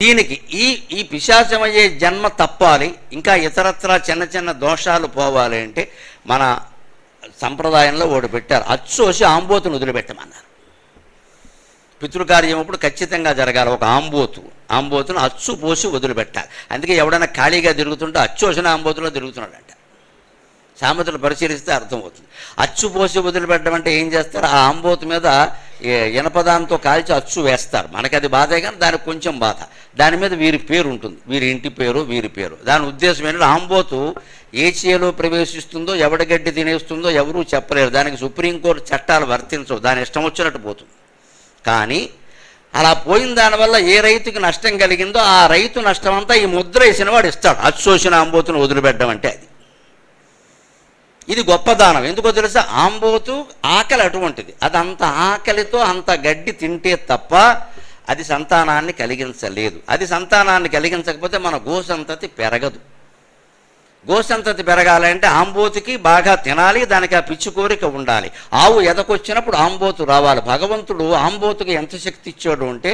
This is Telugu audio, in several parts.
దీనికి ఈ ఈ పిశాచమయ్యే జన్మ తప్పాలి ఇంకా ఇతరత్రా చిన్న చిన్న దోషాలు పోవాలి అంటే మన సంప్రదాయంలో ఓడి పెట్టారు. అచ్చోసి ఆంబోతును వదిలిపెట్టమన్నారు. పితృకార్యం అప్పుడు ఖచ్చితంగా జరగాలి ఒక ఆంబోతు. ఆంబోతును అచ్చు పోసి వదిలిపెట్టాలి. అందుకే ఎవడైనా ఖాళీగా తిరుగుతుంటే అచ్చోసిన ఆంబోతులో ఆంబోతులో తిరుగుతున్నాడంట సామెతలు పరిశీలిస్తే అర్థమవుతుంది. అచ్చు పోసి వదిలిపెట్టడం అంటే ఏం చేస్తారు? ఆ ఆంబోతు మీద ఇనపదాంతో కాల్చి అచ్చు వేస్తారు. మనకి అది బాధే కానీ దానికి కొంచెం బాధ. దాని మీద వీరి పేరు ఉంటుంది. వీరి ఇంటి పేరు వీరి పేరు. దాని ఉద్దేశం ఏంటంటే ఆంబోతు ఏ చేలో ప్రవేశిస్తుందో ఎవడ గడ్డి తినేస్తుందో ఎవరూ చెప్పలేరు. దానికి సుప్రీంకోర్టు చట్టాలు వర్తించవు. దాని ఇష్టం వచ్చినట్టు పోతుంది. కానీ అలా పోయిన దానివల్ల ఏ రైతుకి నష్టం కలిగిందో ఆ రైతు నష్టం అంతా ఈ ముద్ర వేసిన వాడు ఇస్తాడు. అచ్చోసిన ఆంబోతును వదిలిపెట్టడం అంటే అది. ఇది గొప్ప దానం ఎందుకో తెలుసా? ఆంబోతు ఆకలి అటువంటిది. అది అంత ఆకలితో అంత గడ్డి తింటే తప్ప అది సంతానాన్ని కలిగించలేదు. అది సంతానాన్ని కలిగించకపోతే మన గోసంతతి పెరగదు. గోసంతతి పెరగాలంటే ఆంబోతుకి బాగా తినాలి దానికి ఆ పిచ్చి కోరిక ఉండాలి. ఆవు ఎదకొచ్చినప్పుడు ఆంబోతు రావాలి. భగవంతుడు ఆంబోతుకి ఎంత శక్తి ఇచ్చాడు అంటే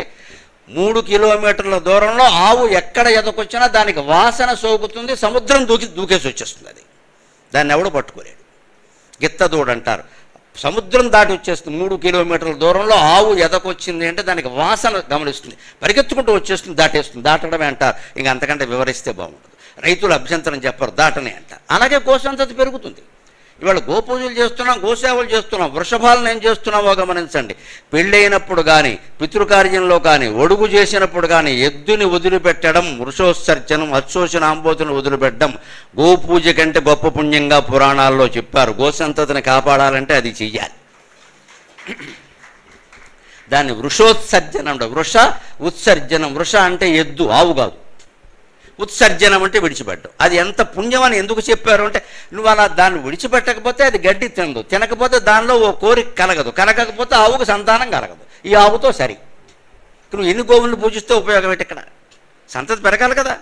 మూడు కిలోమీటర్ల దూరంలో ఆవు ఎక్కడ ఎదకొచ్చినా దానికి వాసన సోకుతుంది సముద్రం దూకి దూకేసి వచ్చేస్తుంది దాన్ని ఎవడు పట్టుకోలేడు. గిత్తదూడు అంటారు. సముద్రం దాటి వచ్చేస్తుంది మూడు కిలోమీటర్ల దూరంలో ఆవు ఎదకొచ్చింది అంటే దానికి వాసన గమనిస్తుంది. పరిగెత్తుకుంటూ వచ్చేస్తుంది దాటేస్తుంది. దాటడమే అంటారు. ఇంక అంతకంటే వివరిస్తే బాగుంటుంది రైతులు అభ్యంతరం చెప్పరు దాటనే అంటారు. అలాగే గోసంతతి పెరుగుతుంది. ఇవాళ గోపూజలు చేస్తున్నాం గోసేవలు చేస్తున్నాం వృషభాలను ఏం చేస్తున్నామో గమనించండి. పెళ్ళైనప్పుడు కానీ పితృకార్యంలో కానీ ఒడుగు చేసినప్పుడు కానీ ఎద్దుని వదిలిపెట్టడం వృషోత్సర్జనం అచ్చోసిన ఆంబోతుని వదిలిపెట్టడం గోపూజ కంటే గొప్ప పుణ్యంగా పురాణాల్లో చెప్పారు. గోసంతతిని కాపాడాలంటే అది చెయ్యాలి. దాన్ని వృషోత్సర్జనం వృష ఉత్సర్జనం. వృష అంటే ఎద్దు ఆవు కాదు. ఉత్సర్జనం అంటే విడిచిపెట్టడం. అది ఎంత పుణ్యం అని ఎందుకు చెప్పారు అంటే నువ్వు అలా దాన్ని విడిచిపెట్టకపోతే అది గడ్డి తినదు. తినకపోతే దానిలో ఓ కోరిక కలగదు. కలగకపోతే ఆవుకు సంతానం కలగదు. ఈ ఆవుతో సరి. నువ్వు ఎన్ని గోవులను పూజిస్తే ఉపయోగం ఏంటి ఇక్కడ? సంతతి పెరగాలి కదా.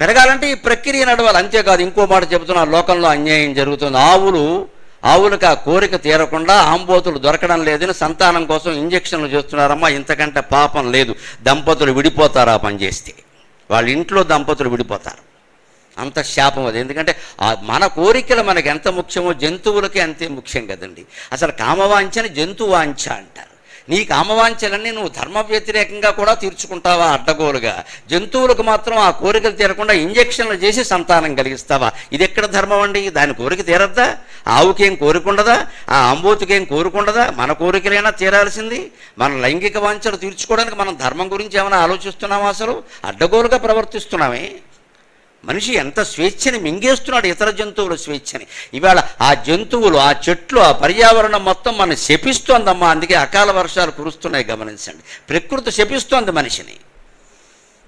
పెరగాలంటే ఈ ప్రక్రియ నడవాలి. అంతేకాదు ఇంకో మాట చెబుతున్నా లోకంలో అన్యాయం జరుగుతుంది. ఆవులు ఆవులకు ఆ కోరిక తీరకుండా ఆంబోతులు దొరకడం లేదని సంతానం కోసం ఇంజక్షన్లు చేస్తున్నారమ్మా. ఇంతకంటే పాపం లేదు. దంపతులు విడిపోతారు ఆ పని చేస్తే. వాళ్ళ ఇంట్లో దంపతులు విడిపోతారు. అంత శాపం అది. ఎందుకంటే మన కోరికలు మనకు ఎంత ముఖ్యమో జంతువులకి అంతే ముఖ్యం కదండి. అసలు కామవాంఛని జంతువాంఛ అంటారు. నీ కామవాంఛలన్నీ నువ్వు ధర్మ వ్యతిరేకంగా కూడా తీర్చుకుంటావా అడ్డగోలుగా? జంతువులకు మాత్రం ఆ కోరికలు తీరకుండా ఇంజక్షన్లు చేసి సంతానం కలిగిస్తావా? ఇది ఎక్కడ ధర్మం అండి? దాని కోరిక తీరద్దా? ఆవుకేం కోరుకుండదా? ఆ అంబోతుకేం కోరిక ఉండదా మన కోరికలైనా తీరాల్సింది. మన లైంగిక వాంఛలు తీర్చుకోవడానికి మనం ధర్మం గురించి ఏమైనా ఆలోచిస్తున్నామా అసలు? అడ్డగోలుగా ప్రవర్తిస్తున్నామే. మనిషి ఎంత స్వేచ్ఛని మింగేస్తున్నాడు ఇతర జంతువుల స్వేచ్ఛని. ఇవాళ ఆ జంతువులు ఆ చెట్లు ఆ పర్యావరణం మొత్తం మనం శపిస్తోందమ్మా. అందుకే అకాల వర్షాలు కురుస్తున్నాయి గమనించండి. ప్రకృతి శపిస్తోంది మనిషిని.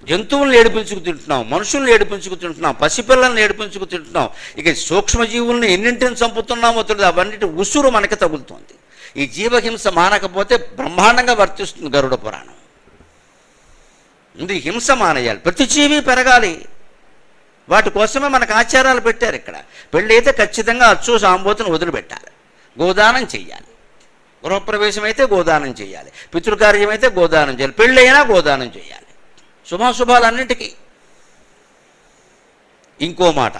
జంతువులను ఏడిపించుకు తింటున్నాం మనుషుల్ని ఏడిపించుకు తింటున్నాం పసిపిల్లల్ని ఏడిపించుకు తింటున్నాం. ఇక సూక్ష్మజీవుల్ని ఎన్నింటిని చంపుతున్నామో తెలియదు. అవన్నిటి ఉసురు మనకి తగులుతోంది. ఈ జీవహింస మానకపోతే బ్రహ్మాండంగా వర్తిస్తుంది గరుడ పురాణం. ఇది హింస మానేయాలి. ప్రతి జీవి పెరగాలి. వాటి కోసమే మనకు ఆచారాలు పెట్టారు ఇక్కడ. పెళ్ళి అయితే ఖచ్చితంగా అచ్చు సాంబోతును వదిలిపెట్టాలి. గోదానం చెయ్యాలి. గృహప్రవేశం అయితే గోదానం చేయాలి పితృకార్యం అయితే గోదానం చేయాలి పెళ్ళి అయినా గోదానం చేయాలి శుభాశుభాలన్నింటికీ. ఇంకో మాట.